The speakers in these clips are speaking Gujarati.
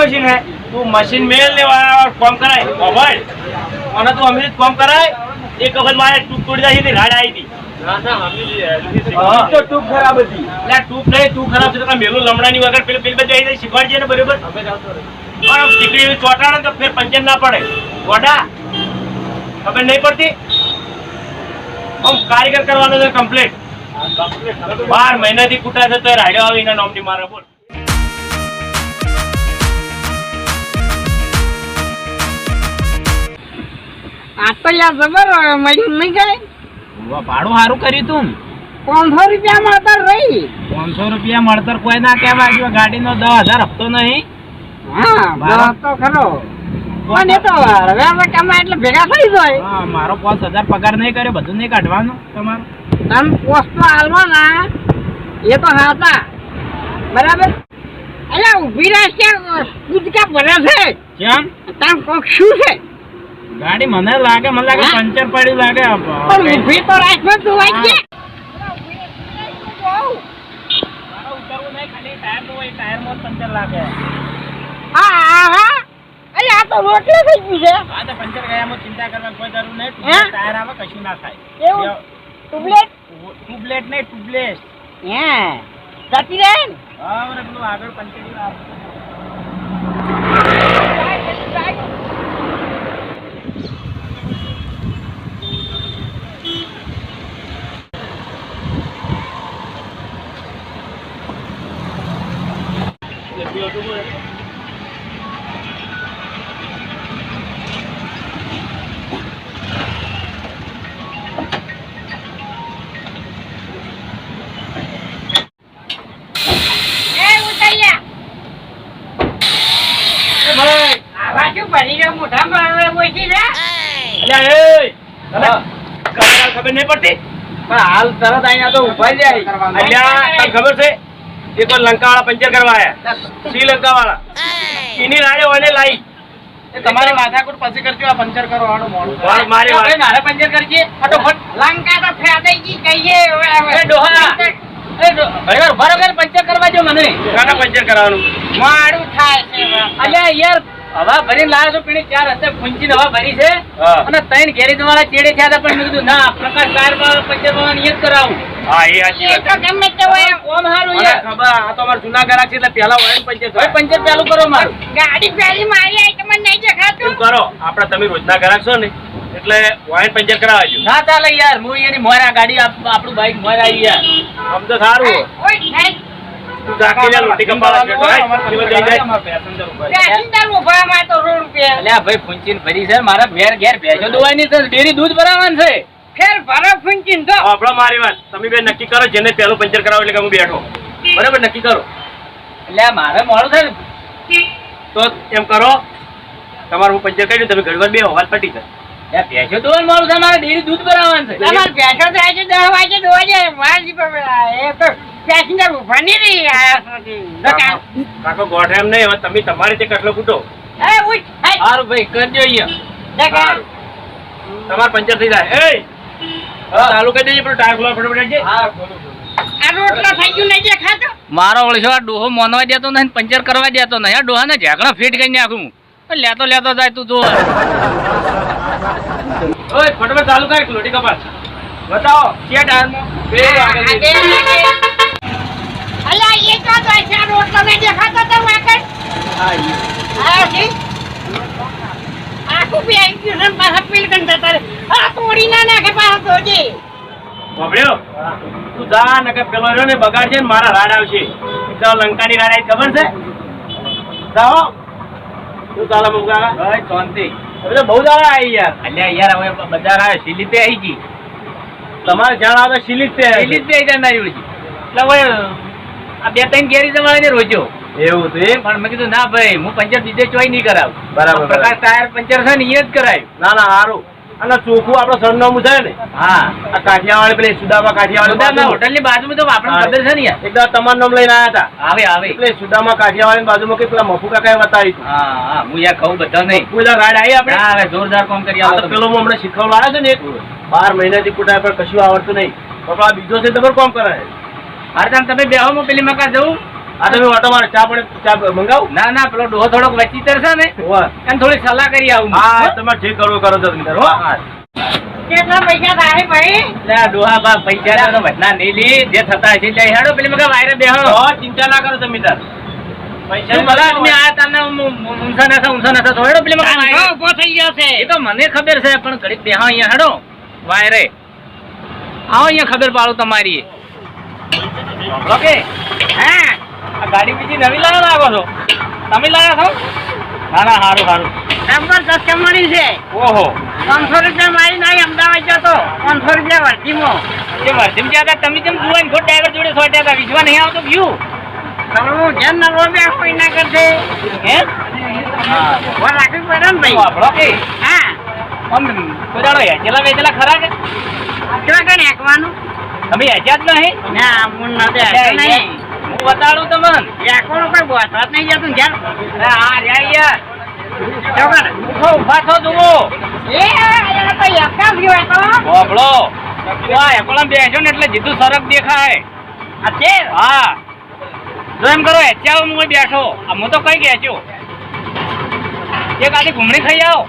મશીન હે? તું મશીન મેલ ને વા- કોમ કરાય. ખબર અને તું અમૃત કોમ કરાય એક વખત મારે ટૂપ તોડી જાય હતી રાડ આવી હતી હા. તો ટૂંક ખરાબ હતી. એટલે ટૂપ નહીં તું ખરાબ છે તો મેલું લમડાની વગર પેલું પેલી બધી આવી શીખવાડજે ને બરોબર? પણ દીકરી ચોટાડે ને તો ફેર પંચર ના પડે. ગોડા ખબર નહીં પડતી? આમ કારીગર કરવાનો છે કમ્પ્લીટ બાર મહિનાથી કુટા છે તો રાડ્યો આવી એના નોમની મારે બોલ. આ તો યાર જબર મળ્યું નહીં કઈ ભાડું સારું કર્યું તું પાંચસો રૂપિયા મળતા રહી પાંચસો રૂપિયા મળતર કોઈ ના કહેવાય જો ગાડીનો દસ હજાર હપ્તો નહીં. હા બરાબર તો ખરો. પણ એ તો હવે કમાય એટલે ભેગા થઈ જાય. હા, મારો પાંચ હજાર પગાર નહીં કર્યો બધું નહીં કાઢવાનું તમારું. તમે તો હાલવાના એ તો હાતા બરાબર? અલ્યા ઊભી રહ્યા છે કૂદકા ભરે છે? કેમ? તાર કોક શું છે? ગાડી મને લાગે મને લાગે પંચર પડ્યું લાગે પણ ઊભી તો રાખો તું વાંચે પંચર લાગે. હા હા હા. અરે આ તો રોટલી થઈ ગયું છે. હા? તો પંચર ગયામાં ચિંતા કરવા કોઈ જરૂર નહીં હે? ટાયર આવે કશું ના થાય એવું? ટુબલેટ ટ્યુબલેટ નહીં ટ્યુબલેસ હે જતી રહે ને હા મને પેલું આગળ પંચર આવે એ ઉતાર્યા આ બાજુ ભરી રહ્યો મોઢામાં હવે બોલતી છે અલ્યા એ તને કરાર ખબર નહીં પડતી? પણ હાલ તરત અહીંયા તો ઊભા જાય અલ્યા તને ખબર છે? એ तो लंका वाला पंचर કરવા श्रीलंका वाला। इन्हीं એની वाले लाई। તમારે માથાકૂટ પછી કરજો આ પંચર કરવાનું મોડું મારી વાત. મારે પંચર કરજે ફટોફટ લંકા તો ફેદાઈ ગઈ કહીએ. એ ડોહા. અરે કે પંચર કરવા જો મને કાના પંચર કરાવવાનું મોડું થાય છે અલ્યા યાર હવા ભરી લાવ્યો છો પીણી ચાર હશે ફૂંચી હવા ભરી છે અને ત્રણ ઘેરી તમારા ચેડે થયા પણ મેં કીધું ના પ્રકાશમાં પંચર કરવાનું નિયત કરાવું હા એ સાચી વાત. તો ગમે તે હોય કોમ હારું યાર. ખબર આ તો અમારા જૂના ગ્રાહક છે એટલે પહેલા હોય ને પંચર પંચર ચાલુ કરો મારું ગાડી પહેલી મારી તમને નહીં કરો. આપડા તમે રોજના ગ્રાહક છો ને એટલે વાઈન પંચર કરાવજો ના ચાલે યાર હું એની મોરા ગાડી આપ- આપણું બાઈક મોરા આવી યાર. આમ તો સારું. ઓય તું ઝાંકી લે લોટી કંપાળા બેઠો હોય, પેલો જઈ જાય. પેસેન્જર ઊભા માં તો રૂપિયા અલ્યા ભાઈ ફૂંચીને ભરી છે મારા ઘેર ઘેર ભેંસો દોવાની છે ડેરી દૂધ ભરાવાનું છે. ફેર ભરો ફૂંચીને તો આપણો મારી વાત. તમે બે નક્કી કરો જેને પહેલું પંચર કરાવો એટલે કે હું બેઠો. બરાબર નક્કી કરો. એટલે મારે મોડું થાય ને. તો એમ કરો તમારું હું પંચર કરી તમે ઘડી વાર બે વાત પટી જાય. ભેંસો દોવાનું મોડું થાય મારે ડેરી દૂધ ભરાવાનું છે. તમારે બેઠો થાય છે દસ વાગે દોવા જાય વાજી એ તો પેસેન્જર ઊભા નહીં રહી આયા સુધી. દુકાન કાકો ગોઠે એમ નહીં તમે તમારી રીતે કટલો કૂટો. સારું ભાઈ કરજો અહીંયા. તમારે પંચર થઈ જાય. એ! ચાલુ કરી દેજે પેલું ટાયર ખોલા ફટાફટ. આ રોટલો થઈ ગયું નહીં દેખાતો મારો ઓળશો આ ડોહો મોનવા દેતો નહીં પંચર કરવા દેતો નહીં. આ ડોહાને ઝાકડા ફિટ કરી નાખું લેતો લેતો જાય તું જો ઓય ફટાફટ ચાલુ કર લોટી કપાસ. બતાવો ક્યાં ટાયરમાં બે. અલ્યા એ તો તો છે આ રોટલો નહીં દેખાતો તો વાકડ હા છે આખું આવી ગયું ને પીલ આ તોડી ના નાખે પાછા ધોજે વાપર્યો? તું જા નકર પેલો રહ્યો ને બગાડશે ને મારા રાડ આવશે. તો લંકાની રાડ આવી ખબર છે? જાઓ. શું ચાલે મુકા ભાઈ શાંતિ. હવે તો બહુ દાડા આવી યાર અલ્યા યાર હવે બજાર સિલીતે આવી ગઈ. તમારે જાણ આવે શિલિત છે સિલીતે આવી જાય મારી એટલે હવે આ બે ત્રણ ગેરી તમારે ને રોજો. એવું તો એમ? પણ મેં કીધું ના ભાઈ હું પંચર બીજે ચોય નહીં કરાવ. બરાબર, પ્રકાશ ટાયર પંચર છે ને એ જ કરાય. ના ના સારું અને ચોખ્ખું આપડે સરનામું છે ને? હા. આ કાઠિયાવાડી પેલી સુદામા કાઠિયાવાડી હોટલની બાજુમાં તો આપણે ખબર છે ને યાર. એકદમ તમારું નામ લઈને આવ્યા હતા. આવે આવે. એટલે સુદામા કાઠિયાવાડી બાજુમાં કે પેલા મફુ કાકા બતાવી હતું. હા હા. હું યાર કહું બધા નહીં. પેલા રાડ આવી આપણે. હા હવે જોરદાર કામ કરી આ આલો પેલો હું હમણાં શીખવવા આવ્યો છે ને એક. બાર મહિનાથી કુટાય પર કશું આવડતું નહીં. પણ આ બીજો છે ખબર કોમ કરે? મારે હારે તમે બેહો હું પેલી મકા જવું? આ તમે ઓટો મારો ચા પડે ચા મંગાવું? ના ના પેલો ડોહો થોડોક વચીતર છે ને થોડી સલાહ કરી આવું. હા તમારે જે કરવું કરો છો તમે હો. કેટલા પૈસા થાય ભાઈ? આ ડોહા બા પૈસા તો વધના નહીં લી જે થતા હેડો પેલી મગા વાયરે બેહો. ચિંતા ના કરો તમે તાર. હેડો છે. એ તો મને ખબર છે પણ ઘડીક બેહો અહીંયા હેડો વાયરે. આવો અહીંયા ખબર પાડો તમારી. ઓકે. હા. આ ગાડી બીજી નવી લાવ્યા લાગો છો? તમે લાવ્યા છો? ના ના સારું સારું નંબર કસ્ટમરી છે. ઓહો. પાંચસો રૂપિયા મારી નાઈ અમદાવાદ જતો. પાંચસો રૂપિયા વર્ધીમો. જે વર્ધીમ ગયા હતા તમે જેમ જુઓ ખોટ ડ્રાઈવર જોડે સો ટકા વિજવા નહીં આવતો ગયું હું જેમ નવો બે કોઈ ના કરશે. હે? હા. રાખવી પડે ને ભાઈ. વાપરો કે હા. આમ કોદાળો હેચેલા વેચેલા ખરા કે? કણ હેકવાનું? તમે હેચ્યા જ નહીં? ના હું નથી હેકતો નહીં. હું બતાડું તમને. હેકવાનું કોઈ બોસવા નહીં જતું ઘેર હા જાય ઊભા થો જુઓ. એ તો વાહ બેસો ને એટલે જીતું સરક દેખાય. આ છે? હા. જો એમ કરો હેચ્યા હું બેઠો. આ હું તો કઈ ગેચ્યો એક આડી ઘૂમણી ખાઈ આવો.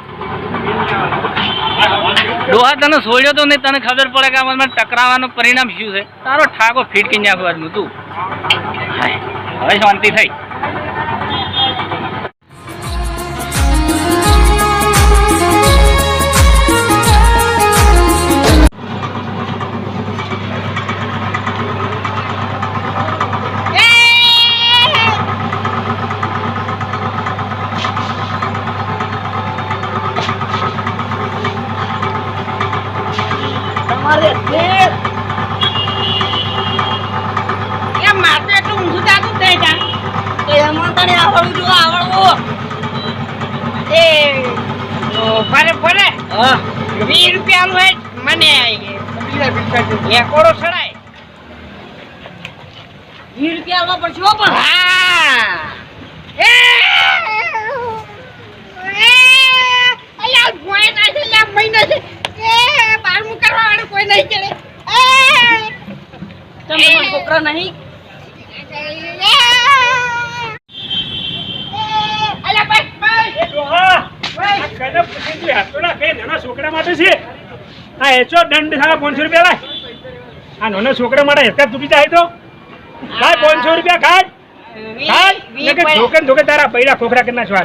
ડોહા તને સોડ્યો તો નહીં તને ખબર પડે કે આમાં ટકરાવાનું પરિણામ શું છે? તારો ઠાકો ફીટ કરી નાખો આજનું તું. હવે શાંતિ થઈ ફરે ફરે રૂપિયા રૂપિયાનું હોય મને એકોડો સડાય. વીસ રૂપિયા લો પડશે પણ. હા. ના મહિના છે એ બારમું કરવા વાળું કોઈ નહીં ચડે. છોકરા નહીં અલ્યા બસ નાના છોકરા માટે છે. આ એચો દંડ થાય પાંચસો રૂપિયા લાય. આ નાના છોકરા માટે હેરકત તૂટી જાય તો? લાય પાંચસો રૂપિયા ખાય. ખાય. વી- નકર વી ધોકે ને ધોકે તારા પૈડા ખોખરા કરી નાખવા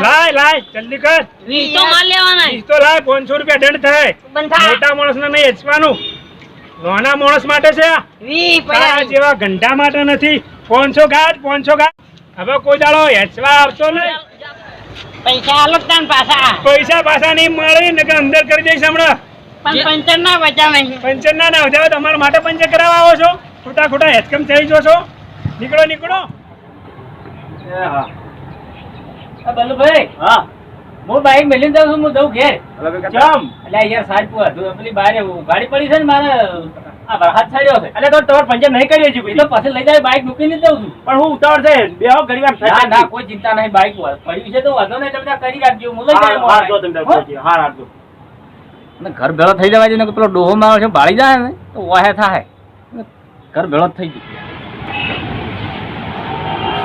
લાય લાય જલ્દી કર. વી તો માલ લેવાના. વીસ તો લાય પાંચસો રૂપિયા દંડ થાય. બંધા મોટા માણસ ને નહીં હેચવાનું. નાના માણસ માટે છે. વી તારા જેવા ઘંટા માટે નથી. પાંચસો ગાઢ પાંચસો ગાઢ હવે કોઈ દાડો હેચવા આવતો નહીં. પૈસા આલો જ તાન પાછા. પૈસા પાછા નહીં મળે ને કે અંદર કરી દઈશ હમણાં. પણ પંચર ના બચા નહીં પંચર ના ના બચાવે તમારા માટે પંચર કરાવવા આવો છો. ખોટા ખોટા હેચકમ થઈ જો છો. નીકળો નીકળો. ભાઈ હા. હું. બાઈક મેલી દઉં છું હું જઉં ઘેર. ચમ. એટલે યાર સાચું હતું પેલી બારે ગાડી પડી છે ને મારે. આ વરસાદ છાડ્યો છે. એટલે તો તમારે પંચર નહીં કરી હજુ તો પછી લઈ જાય બાઈક મૂકીને જ જઉં છું. પણ હું ઉતાવળ છે બે હો ઘડી વાર ના ના કોઈ ચિંતા નહીં બાઈક પડ્યું છે તો વાંધો નહીં તમે કરી રાખજો હું લઈ હાર હાર જો જાય તમે તાર હાર હાર જો અને ઘર ભેળો થઈ જવા જોઈએ પેલો ડોહો મારો છે ભાળી જાય ને તો વાહે થાય. ઘર ભેળો થઈ ગયું.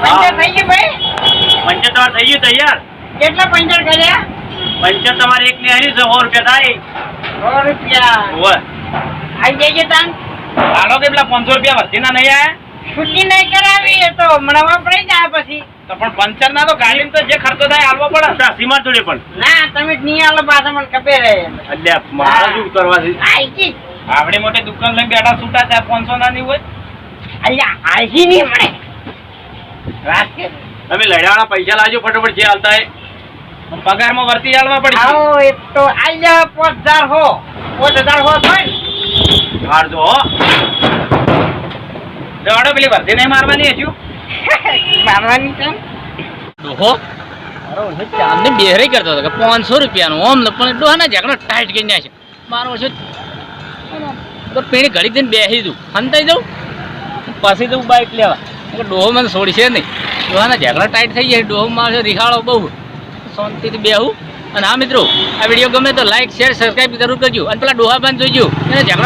પંચર થઈ ગયું ભાઈ? પંચર તમારે થઈ ગયું તૈયાર? કેટલા પંચર કર્યા? પંચર તમારે એક ને હરી સો રૂપિયા થાય. સો રૂપિયા. આવી જજે તાન. હાલો કે પેલા પાંચસો રૂપિયા વધીના નહીં આયા? છૂટી નહીં કરાવી એ તો મળવા પડી જાય પછી. તો પણ પંચર ના તો ગાડીમાં તો જે ખર્ચો થાય હાલવો પડે. સીમા જોડે પણ. ના તમે નહીં આલો પાછા મને ખબર હે. અલ્યા મારે શું કરવા છે આઈ જી. આપણી મોટી દુકાન લઈને બેઠા છૂટા છે પાંચસો ના ની હોય. અલ્યા આઈ નહીં મળે વાત કે તમે લડ્યાવાળા પૈસા લાવજો ફટાફટ જે હાલતા હે પગારમાં વર્તી ચાલવા પડી. આવો એ તો આલ્યા પાંચ હજાર હો. પાંચ હજાર હો થાય. હાર જો હો. દોડો પેલી વર્તી નહીં મારવાની હજુ. મારવાની કેમ? ડોહો ચાંદની બેહરી કરતો હતો કે પાંચસો રૂપિયાનું ઓમ ને પણ ડોહાના ઝઘડો ટાઈટ કરી નાખે મારો ઓછો તો પેણી ઘડી દઈને બેસી દઉં હંતાઈ દઉં પછી દઉં બાઇક લેવા. ડોહો મને છોડશે નહીં. ડોહાના ઝઘડા ટાઈટ થઈ જાય ડોહો મારો રિહાળો બહુ. શાંતિથી બેહું. અને હા મિત્રો, આ વીડિયો ગમે તો લાઈક શેર સબસ્ક્રાઈબ જરૂર કરજો. અને પેલા ડોહા બંધ જોઈજો. એને ઝઘડો